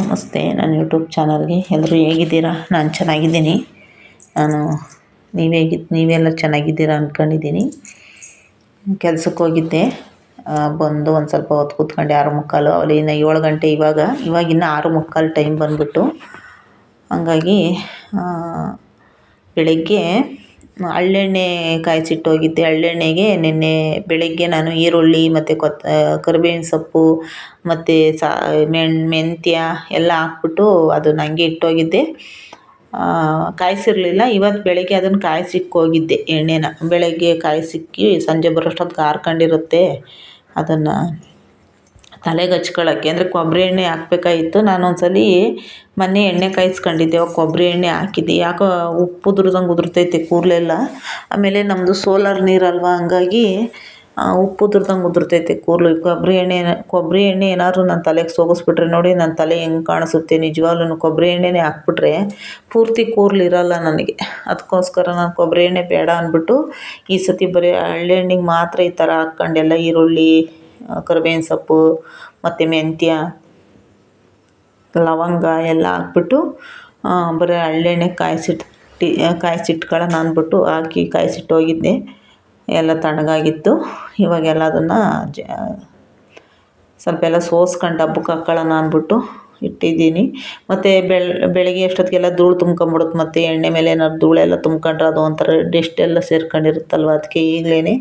ನಮಸ್ತೆ, ನನ್ನ ಯೂಟ್ಯೂಬ್ ಚಾನಲ್ಗೆ ಎಲ್ಲರೂ ಹೇಗಿದ್ದೀರಾ? ನಾನು ಚೆನ್ನಾಗಿದ್ದೀನಿ. ನಾನು ನೀವು ನೀವೆಲ್ಲ ಚೆನ್ನಾಗಿದ್ದೀರಾ ಅಂದ್ಕೊಂಡಿದ್ದೀನಿ ಕೆಲ್ಸಕ್ಕೆ ಹೋಗಿದ್ದೆ. ಬಂದು ಒಂದು ಸ್ವಲ್ಪ ಹೊತ್ತು ಕೂತ್ಕೊಂಡೆ ಆರು ಮುಕ್ಕಾಲು. ಅಲ್ಲಿ ಇನ್ನು ಏಳು ಗಂಟೆ ಇವಾಗ. ಇವಾಗ ಇನ್ನು ಆರು ಮುಕ್ಕಾಲು ಟೈಮ್ ಬಂದುಬಿಟ್ಟು. ಹಂಗಾಗಿ ಬೆಳಗ್ಗೆ ಹಳ್ಳೆಣ್ಣೆ ಕಾಯಿಸಿಟ್ಟು ಹೋಗಿದ್ದೆ ಹಳ್ಳೆಣ್ಣೆಗೆ ನಿನ್ನೆ ಬೆಳಗ್ಗೆ ನಾನು ಈರುಳ್ಳಿ ಮತ್ತು ಕೊತ್ ಕರಿಬೇವಿನ ಸೊಪ್ಪು ಮತ್ತು ಸಾ, ಮೆಣ್, ಮೆಂತ್ಯ ಎಲ್ಲ ಹಾಕ್ಬಿಟ್ಟು ಅದನ್ನು ಹಂಗೆ ಇಟ್ಟೋಗಿದ್ದೆ. ಕಾಯಿಸಿರ್ಲಿಲ್ಲ. ಇವತ್ತು ಬೆಳಗ್ಗೆ ಅದನ್ನು ಕಾಯಿಸಿಕ್ಕೋಗಿದ್ದೆ ಎಣ್ಣೆನ. ಬೆಳಗ್ಗೆ ಕಾಯಿಸಿಕ್ಕಿ ಸಂಜೆ ಬರೋಷ್ಟೊತ್ಗೆ ಆರ್ಕೊಂಡಿರುತ್ತೆ. ಅದನ್ನು ತಲೆಗೆ ಹಚ್ಕೊಳ್ಳೋಕ್ಕೆ ಅಂದರೆ ಕೊಬ್ಬರಿ ಎಣ್ಣೆ ಹಾಕ್ಬೇಕಾಗಿತ್ತು ನಾನು ಒಂದ್ಸಲ ಮೊನ್ನೆ ಎಣ್ಣೆ ಕಾಯಿಸ್ಕೊಂಡಿದ್ದೆ, ಅವಾಗ ಕೊಬ್ಬರಿ ಎಣ್ಣೆ ಹಾಕಿದ್ದೆ. ಯಾಕೋ ಉಪ್ಪು ಉದುರ್ದಂಗೆ ಉದುರ್ತೈತೆ ಕೂರ್ಲೆಲ್ಲ. ಆಮೇಲೆ ನಮ್ಮದು ಸೋಲಾರ್ ನೀರಲ್ವ ಹಂಗಾಗಿ ಉಪ್ಪು ಉದುರ್ದಂಗೆ ಉದುರ್ತೈತೆ ಕೂರ್ಲು. ಕೊಬ್ಬರಿ ಎಣ್ಣೆ ಕೊಬ್ಬರಿ ಎಣ್ಣೆ ಏನಾದ್ರು ನನ್ನ ತಲೆಗೆ ಸೋಗಿಸ್ಬಿಟ್ರೆ ನೋಡಿ ನನ್ನ ತಲೆ ಹೆಂಗೆ ಕಾಣಿಸುತ್ತೆ. ನಿಜವಾಗ್ಲೂ ಕೊಬ್ಬರಿ ಎಣ್ಣೆನೇ ಹಾಕ್ಬಿಟ್ರೆ ಪೂರ್ತಿ ಕೂದಲು ಇರೋಲ್ಲ ನನಗೆ. ಅದಕ್ಕೋಸ್ಕರ ನಾನು ಕೊಬ್ಬರಿ ಎಣ್ಣೆ ಬೇಡ ಅಂದ್ಬಿಟ್ಟು ಈ ಸತಿ ಬರೀ ಹಳ್ಳೆಣ್ಣೆಗೆ ಮಾತ್ರ ಈ ಥರ ಹಾಕ್ಕೊಂಡೆಲ್ಲ ಈರುಳ್ಳಿ ಕರಿಬೇವಿನ ಸೊಪ್ಪು, ಮತ್ತು ಮೆಂತ್ಯ, ಲವಂಗ ಎಲ್ಲ ಹಾಕ್ಬಿಟ್ಟು ಬರೀ ಹಳ್ಳೆಣ್ಣೆ ಕಾಯಿಸಿಟ್ಟು ಕಾಯಿಸಿಟ್ಕೊಳ್ಳೋಣ ಅಂದ್ಬಿಟ್ಟು ಹಾಕಿ ಕಾಯಿಸಿಟ್ಟು ಹೋಗಿದ್ದೆ. ಎಲ್ಲ ತಣ್ಣಗಾಗಿತ್ತು. ಇವಾಗೆಲ್ಲ ಅದನ್ನು ಜ, ಸ್ವಲ್ಪ ಎಲ್ಲ ಸೋಸ್ಕೊಂಡು ಹಬ್ಬಕ್ಕೆ ಹಾಕ್ಕೊಳ್ಳೋಣ ಅಂದ್ಬಿಟ್ಟು ಇಟ್ಟಿದ್ದೀನಿ. ಮತ್ತು ಬೆಳ್, ಬೆಳಗ್ಗೆ ಅಷ್ಟೊತ್ತಿಗೆಲ್ಲ ಧೂಳು ತುಂಬ್ಕೊಂಬಿಡುತ್ತೆ ಮತ್ತು ಎಣ್ಣೆ ಮೇಲೆ ಏನಾದ್ರು ಧೂಳೆಲ್ಲ ತುಂಬ್ಕೊಂಡ್ರೆ ಅದು ಒಂಥರ ಡೆಸ್ಟ್ ಎಲ್ಲ ಸೇರ್ಕೊಂಡಿರುತ್ತಲ್ವ? ಅದಕ್ಕೆ ಈಗಲೇ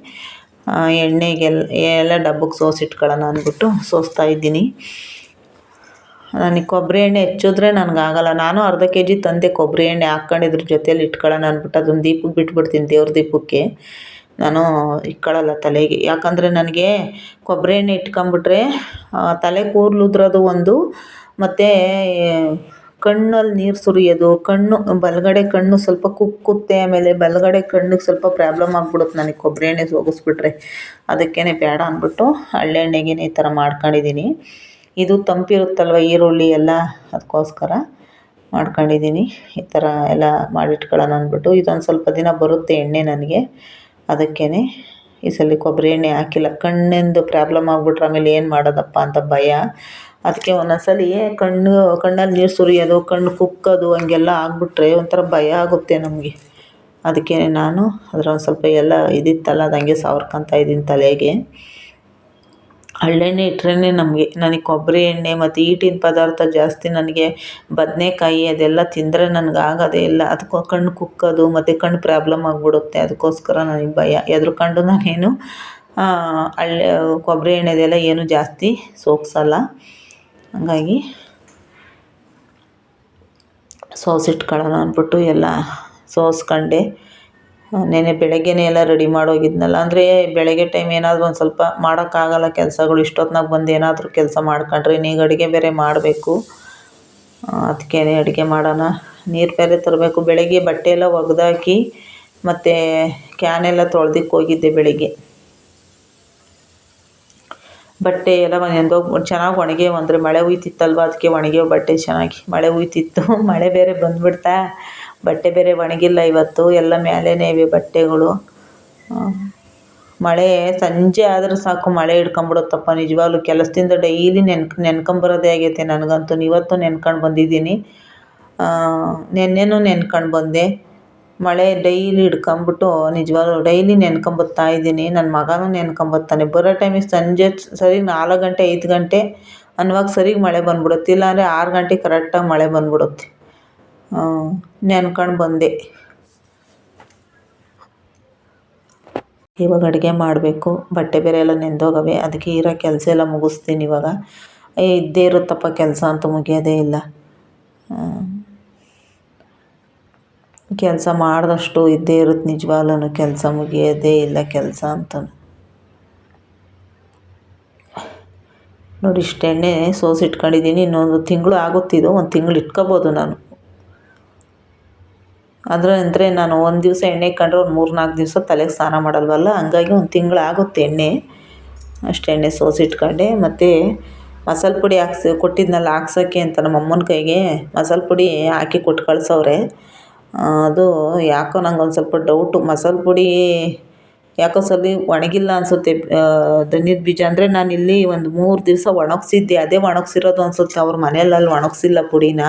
ಎಣ್ಣೆಗೆಲ್ಲ, ಎಲ್ಲ ಡಬ್ಬಕ್ಕೆ ಸೋಸಿಟ್ಕೊಳ್ಳೋಣ ಅಂದ್ಬಿಟ್ಟು ಸೋಸ್ತಾ ಇದ್ದೀನಿ. ನನಗೆ ಕೊಬ್ಬರಿ ಎಣ್ಣೆ ಹೆಚ್ಚಿದ್ರೆ ನನಗಾಗಲ್ಲ ನಾನು ಅರ್ಧ ಕೆ ಜಿ ತಂದೆ ಕೊಬ್ಬರಿ ಎಣ್ಣೆ ಹಾಕ್ಕೊಂಡಿದ್ರ ಜೊತೆಯಲ್ಲಿ ಇಟ್ಕೊಳ್ಳೋಣ ಅಂದ್ಬಿಟ್ಟು ಅದೊಂದು ದೀಪಕ್ಕೆ ಬಿಟ್ಬಿಡ್ತೀನಿ ದೇವ್ರ ದೀಪಕ್ಕೆ. ನಾನು ಇಟ್ಕೊಳ್ಳಲ್ಲ ತಲೆಗೆ. ಯಾಕಂದರೆ ನನಗೆ ಕೊಬ್ಬರಿ ಎಣ್ಣೆ ಇಟ್ಕೊಂಬಿಟ್ರೆ ತಲೆ ಕೂದಲು ಉದ್ರೋದು ಒಂದು, ಮತ್ತು ಕಣ್ಣಲ್ಲಿ ನೀರು ಸುರಿಯೋದು, ಕಣ್ಣು, ಬಲಗಡೆ ಕಣ್ಣು ಸ್ವಲ್ಪ ಕುಕ್ಕುತ್ತೆ, ಆಮೇಲೆ ಬಲಗಡೆ ಕಣ್ಣಿಗೆ ಸ್ವಲ್ಪ ಪ್ರಾಬ್ಲಮ್ ಆಗ್ಬಿಡುತ್ತೆ ನನಗೆ ಕೊಬ್ಬರಿ ಎಣ್ಣೆ ಸೋಗಿಸ್ಬಿಟ್ರೆ. ಅದಕ್ಕೇ ಬೇಡ ಅಂದ್ಬಿಟ್ಟು ಹಳ್ಳೆಣ್ಣೆಗೆ ಈ ಥರ ಮಾಡ್ಕೊಂಡಿದ್ದೀನಿ. ಇದು ತಂಪಿರುತ್ತಲ್ವ ಈರುಳ್ಳಿ ಎಲ್ಲ, ಅದಕ್ಕೋಸ್ಕರ ಮಾಡ್ಕೊಂಡಿದ್ದೀನಿ. ಈ ಥರ ಎಲ್ಲ ಮಾಡಿಟ್ಕೊಳ್ಳೋಣ ಅಂದ್ಬಿಟ್ಟು. ಇದೊಂದು ಸ್ವಲ್ಪ ದಿನ ಬರುತ್ತೆ ಎಣ್ಣೆ ನನಗೆ. ಅದಕ್ಕೇ ಈ ಸಲ ಕೊಬ್ಬರಿ ಎಣ್ಣೆ ಹಾಕಿಲ್ಲ. ಕಣ್ಣಿಂದು ಪ್ರಾಬ್ಲಮ್ ಆಗ್ಬಿಟ್ರೆ ಆಮೇಲೆ ಏನು ಮಾಡೋದಪ್ಪ ಅಂತ ಭಯ. ಅದಕ್ಕೆ ಒಂದೊಂದು ಸಲ ಕಣ್ಣು, ಕಣ್ಣಲ್ಲಿ ನೀರು ಸುರಿಯೋದು, ಕಣ್ಣು ಕುಕ್ಕೋದು ಹಂಗೆಲ್ಲ ಆಗಿಬಿಟ್ರೆ ಒಂಥರ ಭಯ ಆಗುತ್ತೆ ನಮಗೆ. ಅದಕ್ಕೆ ನಾನು ಅದ್ರ ಒಂದು ಸ್ವಲ್ಪ ಎಲ್ಲ ಇದಿತ್ತಲ್ಲ ಅದು ಹಂಗೆ ಸವರ್ಕೊತಾ ಇದ್ದೀನಿ ತಲೆಗೆ. ಹಳ್ಳೆಣ್ಣೆ ಇಟ್ರೇ ನಮಗೆ, ನನಗೆ ಕೊಬ್ಬರಿ ಎಣ್ಣೆ ಮತ್ತು ಈಟಿನ ಪದಾರ್ಥ ಜಾಸ್ತಿ ನನಗೆ, ಬದನೇಕಾಯಿ ಅದೆಲ್ಲ ತಿಂದರೆ ನನಗೆ ಆಗೋದೇ ಇಲ್ಲ. ಅದಕ್ಕೂ ಕಣ್ಣು ಕುಕ್ಕೋದು ಮತ್ತು ಕಣ್ಣು ಪ್ರಾಬ್ಲಮ್ ಆಗಿಬಿಡುತ್ತೆ. ಅದಕ್ಕೋಸ್ಕರ ನನಗೆ ಭಯ. ಹೆದ್ರುಕೊಂಡು ನಾನೇನು ಹಳ್ಳೆ, ಕೊಬ್ಬರಿ ಎಣ್ಣೆದೆಲ್ಲ ಏನು ಜಾಸ್ತಿ ಸೋಗ್ಸಲ್ಲ ಹಂಗಾಗಿ ಸಾಸ್ ಇಟ್ಕೊಳ್ಳೋಣ ಅಂದ್ಬಿಟ್ಟು ಎಲ್ಲ ಸಾಸ್ ಕಂಡೆ. ನೆನೆ ಬೆಳಗ್ಗೆನೇ ಎಲ್ಲ ರೆಡಿ ಮಾಡೋಗಿದ್ನಲ್ಲ. ಅಂದರೆ ಬೆಳಗ್ಗೆ ಟೈಮ್ ಏನಾದರೂ ಒಂದು ಸ್ವಲ್ಪ ಮಾಡೋಕ್ಕಾಗಲ್ಲ ಕೆಲಸಗಳು. ಇಷ್ಟೊತ್ನಾಗ ಬಂದು ಏನಾದರೂ ಕೆಲಸ ಮಾಡ್ಕೊಂಡ್ರೆ ನೀವು ಅಡುಗೆ ಬೇರೆ ಮಾಡಬೇಕು. ಅದಕ್ಕೆ ಅಡುಗೆ ಮಾಡೋಣ. ನೀರು ಬೇರೆ ತರಬೇಕು. ಬೆಳಗ್ಗೆ ಬಟ್ಟೆ ಎಲ್ಲ ಒಗೆದಾಕಿ ಮತ್ತು ಕ್ಯಾನೆಲ್ಲ ತೊಳ್ದಿಕ್ಕೆ ಹೋಗಿದ್ದೆ ಬೆಳಗ್ಗೆ. ಬಟ್ಟೆ ಎಲ್ಲ ನೆಂದೋಗಿ ಚೆನ್ನಾಗಿ ಒಣಗ್ಯಾವ ಅಂದರೆ ಮಳೆ ಹುಯ್ತಿತ್ತಲ್ವ ಅದಕ್ಕೆ ಒಣಗ್ಯಾವ ಬಟ್ಟೆ ಚೆನ್ನಾಗಿ. ಮಳೆ ಹುಯ್ತಿತ್ತು ಮಳೆ ಬೇರೆ ಬಂದ್ಬಿಡ್ತಾ. ಬಟ್ಟೆ ಬೇರೆ ಒಣಗಿಲ್ಲ ಇವತ್ತು, ಎಲ್ಲ ಮೇಲೇನೇ ಇವೆ ಬಟ್ಟೆಗಳು. ಮಳೆ ಸಂಜೆ ಆದ್ರೆ ಸಾಕು ಮಳೆ ಹಿಡ್ಕೊಂಬಿಡುತ್ತಪ್ಪ ನಿಜವಾಗ್ಲೂ ಕೆಲಸದಿಂದ ಡೈಲಿ ನೆನ್ಕ್, ನೆನ್ಕೊಂಬರೋದೇ ಆಗೈತೆ ನನಗಂತೂ. ಇವತ್ತು ನೆನ್ಕೊಂಡು ಬಂದಿದ್ದೀನಿ. ನೆನ್ನೆನೂ ನೆನ್ಕೊಂಡು ಬಂದೆ. ಮಳೆ ಡೈಲಿ ಹಿಡ್ಕೊಂಬಿಟ್ಟು ನಿಜವಾಗ್ಲೂ ಡೈಲಿ ನೆನ್ಕೊಂಬತ್ತಾ ಇದ್ದೀನಿ. ನನ್ನ ಮಗನೂ ನೆನ್ಕೊಂಬತ್ತಾನೆ. ಬರೋ ಟೈಮಿಗೆ ಸಂಜೆ ಸರಿ ನಾಲ್ಕು ಗಂಟೆ, ಐದು ಗಂಟೆ ಅನ್ನುವಾಗ ಸರಿಗೆ ಮಳೆ ಬಂದ್ಬಿಡುತ್ತೆ. ಇಲ್ಲಾಂದರೆ ಆರು ಗಂಟೆಗೆ ಕರೆಕ್ಟಾಗಿ ಮಳೆ ಬಂದ್ಬಿಡುತ್ತೆ. ನೆನ್ಕೊಂಡು ಬಂದೆ. ಇವಾಗ ಅಡುಗೆ ಮಾಡಬೇಕು. ಬಟ್ಟೆ ಬೇರೆ ಎಲ್ಲ ನೆಂದೋಗವೆ. ಅದಕ್ಕೆ ಇರೋ ಕೆಲಸ ಎಲ್ಲ ಮುಗಿಸ್ತೀನಿ ಇವಾಗ. ಇದ್ದೇ ಇರುತ್ತಪ್ಪ ಕೆಲಸ ಅಂತ ಮುಗಿಯೋದೇ ಇಲ್ಲ. ಕೆಲಸ ಮಾಡಿದಷ್ಟು ಇದ್ದೇ ಇರುತ್ತೆ ನಿಜವಾಗ್ಲೂ ಕೆಲಸ ಮುಗಿಯೋದೇ ಇಲ್ಲ ಕೆಲಸ ಅಂತ ನೋಡಿ, ಇಷ್ಟು ಎಣ್ಣೆ ಸೋಸಿಟ್ಕೊಂಡಿದ್ದೀನಿ ಇನ್ನೊಂದು ತಿಂಗಳು ಆಗುತ್ತಿದ್ದು ಒಂದು ತಿಂಗಳು ಇಟ್ಕೋಬೋದು ನಾನು. ಅದರ ಅಂದರೆ ನಾನು ಒಂದು ದಿವಸ ಎಣ್ಣೆ ಕಂಡ್ರೆ ಒಂದು ಮೂರು ನಾಲ್ಕು ದಿವಸ ತಲೆಗೆ ಸ್ನಾನ ಮಾಡಲ್ವಲ್ಲ, ಹಂಗಾಗಿ ಒಂದು ತಿಂಗಳು ಆಗುತ್ತೆ ಎಣ್ಣೆ. ಅಷ್ಟು ಎಣ್ಣೆ ಸೋಸಿಟ್ಕೊಂಡೆ ಮತ್ತು ಮಸಾಲೆ ಪುಡಿ ಹಾಕ್ಸಿ, ಕೊಟ್ಟಿದ್ನಲ್ಲ ಹಾಕ್ಸೋಕ್ಕೆ ಅಂತ ನಮ್ಮ ಅಮ್ಮನ ಕೈಗೆ, ಮಸಾಲೆ ಪುಡಿ ಹಾಕಿ ಕೊಟ್ಟು ಕಳ್ಸವ್ರೆ. ಅದು ಯಾಕೋ ನಂಗೆ ಒಂದು ಸ್ವಲ್ಪ ಡೌಟು ಮಸಾಲೆ ಪುಡಿ ಯಾಕೋ ಸರಿ ಒಣಗಿಲ್ಲ ಅನಿಸುತ್ತೆ. ಧನಿಯದ ಬೀಜ ಅಂದರೆ ಇಲ್ಲಿ ಒಂದು ಮೂರು ದಿವಸ ಒಣಗಿಸಿದ್ದೆ. ಅದೇ ಒಣಗಿಸಿರೋದು ಅನಿಸುತ್ತೆ. ಅವ್ರ ಮನೇಲಿ ಅಲ್ಲಿ ಒಣಗಿಸಿಲ್ಲ ಪುಡಿನ.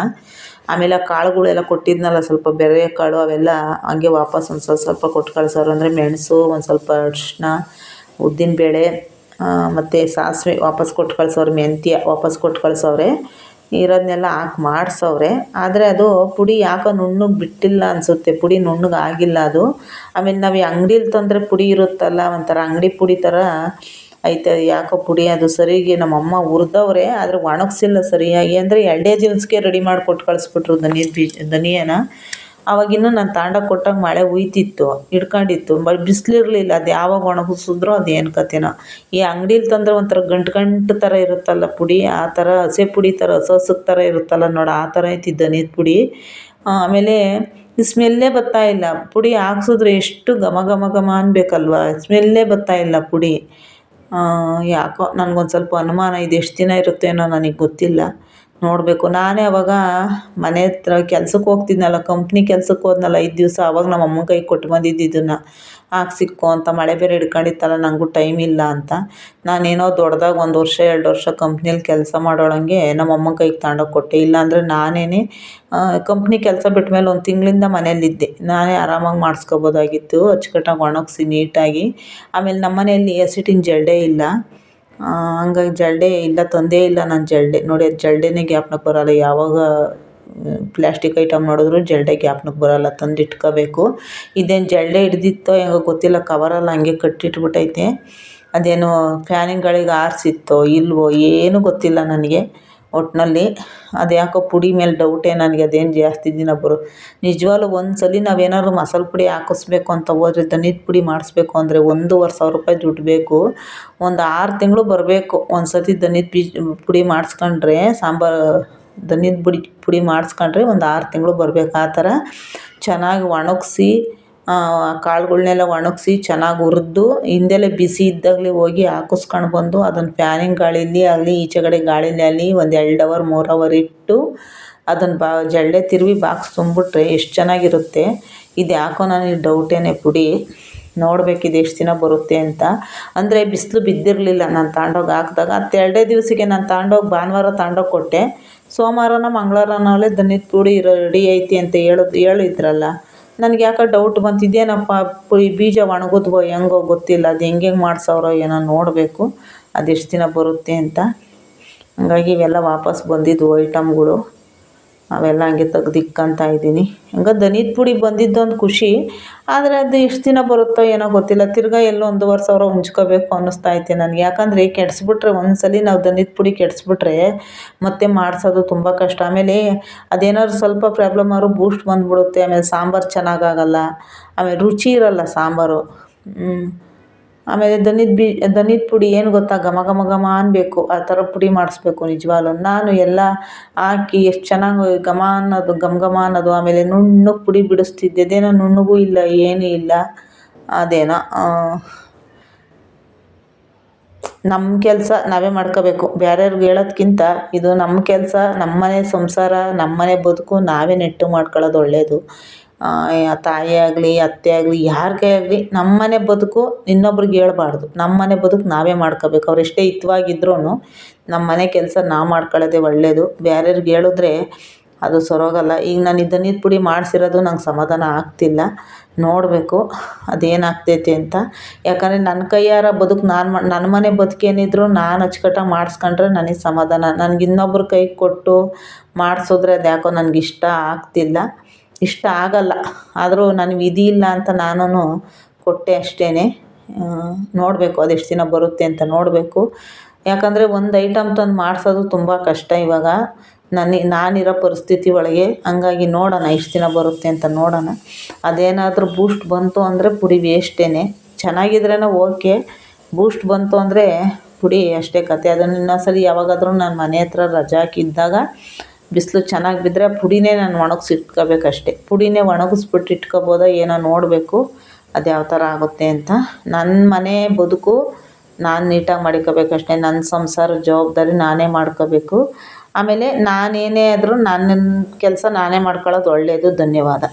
ಆಮೇಲೆ ಆ ಕಾಳುಗಳೆಲ್ಲ ಕೊಟ್ಟಿದ್ನಲ್ಲ, ಸ್ವಲ್ಪ ಬೇರೆ ಕಾಳು ಅವೆಲ್ಲ ಹಂಗೆ ವಾಪಸ್ ಒಂದು ಸ್ವಲ್ಪ ಸ್ವಲ್ಪ ಕೊಟ್ಟು ಕಳ್ಸೋರು ಅಂದರೆ ಮೆಣಸು, ಒಂದು ಸ್ವಲ್ಪ ಅರಿಶ್ಣ, ಉದ್ದಿನಬೇಳೆ ಮತ್ತು ಸಾಸಿವೆ ವಾಪಸ್ ಕೊಟ್ಟು ಕಳ್ಸೋರು, ಮೆಂತ್ಯ ವಾಪಸ್ ಕೊಟ್ಟು ಕಳ್ಸವ್ರೆ ಇರೋದನ್ನೆಲ್ಲ ಹಾಕಿ ಮಾಡಿಸವ್ರೆ. ಆದರೆ ಅದು ಪುಡಿ ಯಾಕೋ ನುಣ್ಣಗೆ ಬಿಟ್ಟಿಲ್ಲ ಅನಿಸುತ್ತೆ. ಪುಡಿ ನುಣ್ಣಗೆ ಆಗಿಲ್ಲ ಅದು. ಆಮೇಲೆ ನಾವು ಈ ಅಂಗ್ಡೀಲಿ ತಂದರೆ ಪುಡಿ ಇರುತ್ತಲ್ಲ, ಒಂಥರ ಅಂಗಡಿ ಪುಡಿ ಥರ ಐತೆ. ಯಾಕೋ ಪುಡಿ ಅದು ಸರಿಗೆ ನಮ್ಮಮ್ಮ ಹುರಿದವ್ರೆ ಆದರೆ ಒಣಗಿಸಿಲ್ಲ ಸರಿಯಾಗಿ. ಅಂದರೆ ಎರಡೇ ದಿವಸಕ್ಕೆ ರೆಡಿ ಮಾಡಿ ಕೊಟ್ಟು ಕಳಿಸ್ಬಿಟ್ರು ಧನಿಯದ ಬೀಜ, ಧನಿಯನ. ಆವಾಗಿನ್ನೂ ನಾನು ತಾಂಡಕ್ಕೆ ಕೊಟ್ಟಾಗ ಮಳೆ ಹುಯ್ತಿತ್ತು ಹಿಡ್ಕೊಂಡಿತ್ತು. ಬಟ್ ಬಿಸಿಲಿರ್ಲಿಲ್ಲ, ಅದು ಯಾವಾಗ ಒಣಗಿಸಿದ್ರೋ ಅದು ಏನು ಕಥೆನೋ. ಈ ಅಂಗ್ಡೀಲಿ ತಂದರೆ ಒಂಥರ ಗಂಟು ಗಂಟು ಥರ ಇರುತ್ತಲ್ಲ ಪುಡಿ, ಆ ಥರ ಹಸಿ ಪುಡಿ ಥರ ಹಸ ಹಸಕ್ ಥರ ಇರುತ್ತಲ್ಲ ನೋಡು, ಆ ಥರ ಐತಿ ಧನಿಯದ ಪುಡಿ. ಆಮೇಲೆ ಸ್ಮೆಲ್ಲೇ ಇಲ್ಲ. ಪುಡಿ ಹಾಕ್ಸಿದ್ರೆ ಎಷ್ಟು ಘಮ ಘಮ ಘಮ ಅನ್ಬೇಕಲ್ವ? ಸ್ಮೆಲ್ಲೇ ಇಲ್ಲ ಪುಡಿ. ಯಾಕೋ ನನಗೊಂದು ಸ್ವಲ್ಪ ಅನುಮಾನ ಇದು, ಎಷ್ಟು ದಿನ ಇರುತ್ತೇನೋ ನನಗೆ ಗೊತ್ತಿಲ್ಲ. ನೋಡಬೇಕು. ನಾನೇ ಅವಾಗ ಮನೆ ಹತ್ರ ಕೆಲ್ಸಕ್ಕೆ ಹೋಗ್ತಿದ್ನಲ್ಲ ಕಂಪ್ನಿ ಕೆಲ್ಸಕ್ಕೆ ಹೋದ್ನಲ್ಲ ಐದು ದಿವಸ, ಅವಾಗ ನಮ್ಮ ಅಮ್ಮನ ಕೈಗೆ ಕೊಟ್ಟು ಬಂದಿದ್ದು ಇದನ್ನು. ಹಾಕ್ಸಿಕ್ಕೋ ಅಂತ, ಮಳೆ ಬೇರೆ ಹಿಡ್ಕೊಂಡಿತ್ತಲ್ಲ ನನಗೂ ಟೈಮ್ ಇಲ್ಲ ಅಂತ. ನಾನೇನೋ ದೊಡ್ಡದಾಗಿ ಒಂದು ವರ್ಷ, ಎರಡು ವರ್ಷ ಕಂಪ್ನಿಯಲ್ಲಿ ಕೆಲಸ ಮಾಡೋಳಂಗೆ ನಮ್ಮ ಅಮ್ಮನ ಕೈಗೆ ತಗೊಂಡೋಗಿ ಕೊಟ್ಟೆ. ಇಲ್ಲಾಂದರೆ ನಾನೇ ಕಂಪ್ನಿ ಕೆಲಸ ಬಿಟ್ಟ ಮೇಲೆ ಒಂದು ತಿಂಗಳಿಂದ ಮನೇಲಿದ್ದೆ ನಾನೇ ಆರಾಮಾಗಿ ಮಾಡಿಸ್ಕೋಬೋದಾಗಿತ್ತು. ಅಚ್ಚುಕಟ್ಟಾಗಿ ಒಣಗಿಸಿ ನೀಟಾಗಿ. ಆಮೇಲೆ ನಮ್ಮ ಮನೆಯಲ್ಲಿ ಹಸಿಟ್ಟಿನ ಜಲ್ಡೆ ಇಲ್ಲ. ಹಂಗಾಗಿ ಜರಡಿ ಇಲ್ಲ, ತಂದೇ ಇಲ್ಲ ನಾನು ಜರಡಿ ನೋಡಿ, ಅದು ಜರಡಿನೇ ಜ್ಞಾಪ್ನಕ್ಕೆ ಬರೋಲ್ಲ. ಯಾವಾಗ ಪ್ಲಾಸ್ಟಿಕ್ ಐಟಮ್ ನೋಡಿದ್ರು ಜಳ್ಳೆ ಜ್ಞಾಪ್ನಕ್ಕೆ ಬರೋಲ್ಲ ತಂದು ಇಟ್ಕೋಬೇಕು ಇದೇನು ಜರಡಿ ಹಿಡ್ದಿತ್ತೋ ಹೆಂಗೋ ಗೊತ್ತಿಲ್ಲ ಕವರಲ್ಲಿ ಹಂಗೆ ಕಟ್ಟಿಟ್ಬಿಟ್ಟೈತೆ ಅದೇನೋ ಫ್ಯಾನಿನ ಗಾಳಿಗೆ ಆರಿಸಿತ್ತೋ ಇಲ್ಲವೋ ಏನೂ ಗೊತ್ತಿಲ್ಲ ನನಗೆ. ಒಟ್ಟಿನಲ್ಲಿ ಅದು ಯಾಕೋ ಪುಡಿ ಮೇಲೆ ಡೌಟೇ ನನಗೆ ಅದೇನು ಜಾಸ್ತಿ ದಿನ ಬರು. ನಿಜವಾಗ್ಲೂ ಒಂದು ಸಲ ನಾವೇನಾದ್ರು ಮಸಾಲೆ ಪುಡಿ ಹಾಕಿಸ್ಬೇಕು ಅಂತ ಹೋದ್ರೆ ಧನಿಯದ ಪುಡಿ ಮಾಡಿಸ್ಬೇಕು ಅಂದರೆ ಒಂದೂವರೆ ಸಾವಿರ ರೂಪಾಯಿ ದುಡ್ಡು ಬೇಕು. ಒಂದು ಆರು ತಿಂಗಳು ಬರಬೇಕು. ಒಂದು ಸರ್ತಿ ದನಿದ ಬೀಜ ಪುಡಿ ಮಾಡಿಸ್ಕೊಂಡ್ರೆ, ಸಾಂಬಾರು ಧನಿಯದ ಪುಡಿ ಪುಡಿ ಮಾಡಿಸ್ಕೊಂಡ್ರೆ ಒಂದು ಆರು ತಿಂಗಳು ಬರ್ಬೇಕು. ಆ ಥರ ಚೆನ್ನಾಗಿ ಒಣಗಿಸಿ ಕಾಳುಗಳ್ನೆಲ್ಲ ಒಣಗಿಸಿ ಚೆನ್ನಾಗಿ ಹುರಿದು ಹಿಂದೆಲೇ ಬಿಸಿ ಇದ್ದಾಗಲೇ ಹೋಗಿ ಹಾಕಿಸ್ಕೊಂಡು ಬಂದು ಅದನ್ನು ಫ್ಯಾನಿನ ಗಾಳೀಲಿ ಆಗಲಿ ಈಚೆಕಡೆ ಗಾಳಿಯಲ್ಲಿ ಆಗಲಿ ಒಂದು ಎರಡು ಅವರ್ ಮೂರು ಅವರ್ ಇಟ್ಟು ಅದನ್ನು ಬಾ ಜಳ್ಳೆ ತಿರುವಿ ಬಾಕ್ಸ್ ತುಂಬಿಟ್ರೆ ಎಷ್ಟು ಚೆನ್ನಾಗಿರುತ್ತೆ. ಇದು ಯಾಕೋ ನನಗೆ ಡೌಟೇನೆ ಪುಡಿ. ನೋಡ್ಬೇಕು ಇದು ಎಷ್ಟು ದಿನ ಬರುತ್ತೆ ಅಂತ. ಅಂದರೆ ಬಿಸಿಲು ಬಿದ್ದಿರಲಿಲ್ಲ. ನಾನು ತಗೊಂಡೋಗಿ ಹಾಕಿದಾಗ ಹತ್ತು ಎರಡೇ ದಿವಸಕ್ಕೆ ನಾನು ತಗೊಂಡೋಗಿ ಭಾನುವಾರ ತಗೊಂಡೋಗಿ ಕೊಟ್ಟೆ. ಸೋಮವಾರನೋ, ಮಂಗಳವಾರನೋ ಧನಿಯದ ಪುಡಿ ರೆಡಿ ಐತಿ ಅಂತ ಹೇಳೋದು, ಹೇಳಿದ್ರಲ್ಲ. ನನಗೆ ಯಾಕೋ ಡೌಟ್ ಬಂತು ಇದೇನಪ್ಪ ಈ ಬೀಜ ಒಣಗಿದ್ವೋ ಹೆಂಗೋ ಗೊತ್ತಿಲ್ಲ. ಅದು ಹೆಂಗೆಂಗೆ ಹೆಂಗೆ ಮಾಡ್ಸವ್ರೋ ಏನೋ ನೋಡಬೇಕು. ಅದೆಷ್ಟು ದಿನ ಬರುತ್ತೆ ಅಂತ. ಹಾಗಾಗಿ ಇವೆಲ್ಲ ವಾಪಸ್ ಬಂದಿದ್ವು ಐಟಮ್ಗಳು ಅವೆಲ್ಲ ಹಂಗೆ ತೆಗ್ದಿಕ್ಕಂತ ಇದ್ದೀನಿ. ಹಂಗೆ ದನಿದ ಪುಡಿ ಬಂದಿದ್ದೊಂದು ಖುಷಿ. ಆದರೆ ಅದು ಎಷ್ಟು ದಿನ ಬರುತ್ತೋ ಏನೋ ಗೊತ್ತಿಲ್ಲ. ತಿರ್ಗಾ ಎಲ್ಲೋ ಒಂದುವರೆ ಸಾವಿರ ಹೊಂಚ್ಕೋಬೇಕು ಅನ್ನಿಸ್ತಾ ಐತೆ ನನಗೆ. ಯಾಕಂದರೆ ಕೆಡಿಸ್ಬಿಟ್ರೆ ಒಂದು ಸಲ ನಾವು ದನಿದ ಪುಡಿ ಕೆಡಿಸ್ಬಿಟ್ರೆ ಮತ್ತೆ ಮಾಡಿಸೋದು ತುಂಬ ಕಷ್ಟ. ಆಮೇಲೆ ಅದೇನಾದ್ರು ಸ್ವಲ್ಪ ಪ್ರಾಬ್ಲಮ್ ಆದ್ರೂ ಬೂಸ್ಟ್ ಬಂದುಬಿಡುತ್ತೆ. ಆಮೇಲೆ ಸಾಂಬಾರು ಚೆನ್ನಾಗಾಗಲ್ಲ ಆಮೇಲೆ ರುಚಿ ಇರೋಲ್ಲ ಸಾಂಬಾರು. ಆಮೇಲೆ ಧನಿಯದ ಬೀ ಧನಿಯದ ಪುಡಿ ಏನು ಗೊತ್ತಾ? ಘಮ ಘಮ ಘಮ ಅನ್ನಬೇಕು ಆ ಥರ ಪುಡಿ ಮಾಡಿಸ್ಬೇಕು ನಿಜವಾಗ್ಲೂ. ನಾನು ಎಲ್ಲ ಹಾಕಿ ಎಷ್ಟು ಚೆನ್ನಾಗಿ ಘಮ ಅನ್ನೋದು, ಘಮ ಘಮ ಅನ್ನೋದು, ಆಮೇಲೆ ನುಣ್ಣಗೆ ಪುಡಿ ಬಿಡಿಸ್ತಿದ್ದೆ. ಅದೇನೋ ನುಣ್ಣಗೂ ಇಲ್ಲ, ಏನೂ ಇಲ್ಲ. ಅದೇನೋ ನಮ್ಮ ಕೆಲಸ ನಾವೇ ಮಾಡ್ಕೋಬೇಕು. ಬೇರೆಯವ್ರಿಗೆ ಹೇಳೋದ್ಕಿಂತ ಇದು ನಮ್ಮ ಕೆಲಸ ನಮ್ಮ ಮನೆ ಸಂಸಾರ ನಮ್ಮ ಮನೆ ಬದುಕು ನಾವೇ ನೆಟ್ಟು ಮಾಡ್ಕೊಳ್ಳೋದು ಒಳ್ಳೆಯದು ತಾಯಿ ಆಗಲಿ, ಅತ್ತೆ ಆಗಲಿ ಯಾರಿಗೇ ಆಗಲಿ ನಮ್ಮ ಮನೆ ಬದುಕು ಇನ್ನೊಬ್ರಿಗೆ ಹೇಳ್ಬಾರ್ದು. ನಮ್ಮ ಮನೆ ಬದುಕು ನಾವೇ ಮಾಡ್ಕೋಬೇಕು. ಅವ್ರು ಎಷ್ಟೇ ಹಿತ್ವಾಗಿದ್ರೂ ನಮ್ಮ ಮನೆ ಕೆಲಸ ನಾವು ಮಾಡ್ಕೊಳ್ಳೋದೇ ಒಳ್ಳೆಯದು ಬೇರೆಯವ್ರಿಗೆ ಹೇಳಿದ್ರೆ ಅದು ಸರೋಗಲ್ಲ. ಈಗ ನಾನು ಈ ಪುಡಿ ಮಾಡಿಸಿರೋದು ನಂಗೆ ಸಮಾಧಾನ ಆಗ್ತಿಲ್ಲ. ನೋಡಬೇಕು ಅದೇನಾಗ್ತೈತಿ ಅಂತ. ಯಾಕಂದರೆ ನನ್ನ ಕೈಯಾರ ಬದುಕು ನಾನು ನನ್ನ ಮನೆ ಬದುಕೇನಿದ್ರು ನಾನು ಅಚ್ಚುಕಟ್ಟಾಗಿ ಮಾಡಿಸ್ಕೊಂಡ್ರೆ ನನಗೆ ಸಮಾಧಾನ. ನನಗೆ ಇನ್ನೊಬ್ರ ಕೈಗೆ ಕೊಟ್ಟು ಮಾಡಿಸಿದ್ರೆ ಅದು ಯಾಕೋ ಇಷ್ಟ ಆಗ್ತಿಲ್ಲ. ಇಷ್ಟ ಆಗೋಲ್ಲ. ಆದರೂ ನನ್ನ ವಿಧಿ ಇಲ್ಲ ಅಂತ ನಾನು ಕೊಟ್ಟೆ ಅಷ್ಟೇ ನೋಡಬೇಕು ಅದೆಷ್ಟು ದಿನ ಬರುತ್ತೆ ಅಂತ ನೋಡಬೇಕು. ಯಾಕಂದರೆ ಒಂದು ಐಟಮ್ ತಂದು ಮಾಡಿಸೋದು ತುಂಬ ಕಷ್ಟ ಇವಾಗ. ನನಗೆ ನಾನಿರೋ ಪರಿಸ್ಥಿತಿ ಒಳಗೆ ಹಂಗಾಗಿ ನೋಡೋಣ ಎಷ್ಟು ದಿನ ಬರುತ್ತೆ ಅಂತ ನೋಡೋಣ. ಅದೇನಾದರೂ ಬೂಸ್ಟ್ ಬಂತು ಅಂದರೆ ಪುಡಿ ವೇಸ್ಟೇ ಚೆನ್ನಾಗಿದ್ರೇ ಓಕೆ. ಬೂಸ್ಟ್ ಬಂತು ಅಂದರೆ ಪುಡಿ ಅಷ್ಟೇ ಕತೆ ಅದನ್ನು ಇನ್ನೊಂದು ಯಾವಾಗಾದರೂ ನಾನು ಮನೆ ಹತ್ರ ರಜಾ ಹಾಕಿದ್ದಾಗ ಬಿಸಿಲು ಚೆನ್ನಾಗಿ ಬಿದ್ದರೆ ಪುಡಿನೇ ನಾನು ಒಣಗಿಸಿ ಇಟ್ಕೋಬೇಕಷ್ಟೆ ಪುಡಿನೇ ಒಣಗಿಸ್ಬಿಟ್ಟು ಇಟ್ಕೋಬೋದ ಏನೋ ನೋಡಬೇಕು ಅದು ಯಾವ ಥರ ಆಗುತ್ತೆ ಅಂತ. ನನ್ನ ಮನೆ ಬದುಕು ನಾನು ನೀಟಾಗಿ ಮಾಡ್ಕೋಬೇಕಷ್ಟೆ. ನನ್ನ ಸಂಸಾರ ಜವಾಬ್ದಾರಿ ನಾನೇ ಮಾಡ್ಕೋಬೇಕು. ಆಮೇಲೆ ನಾನೇನೇ ಆದರೂ ನನ್ನ ಕೆಲಸ ನಾನೇ ಮಾಡ್ಕೊಳ್ಳೋದು ಒಳ್ಳೆಯದು ಧನ್ಯವಾದ.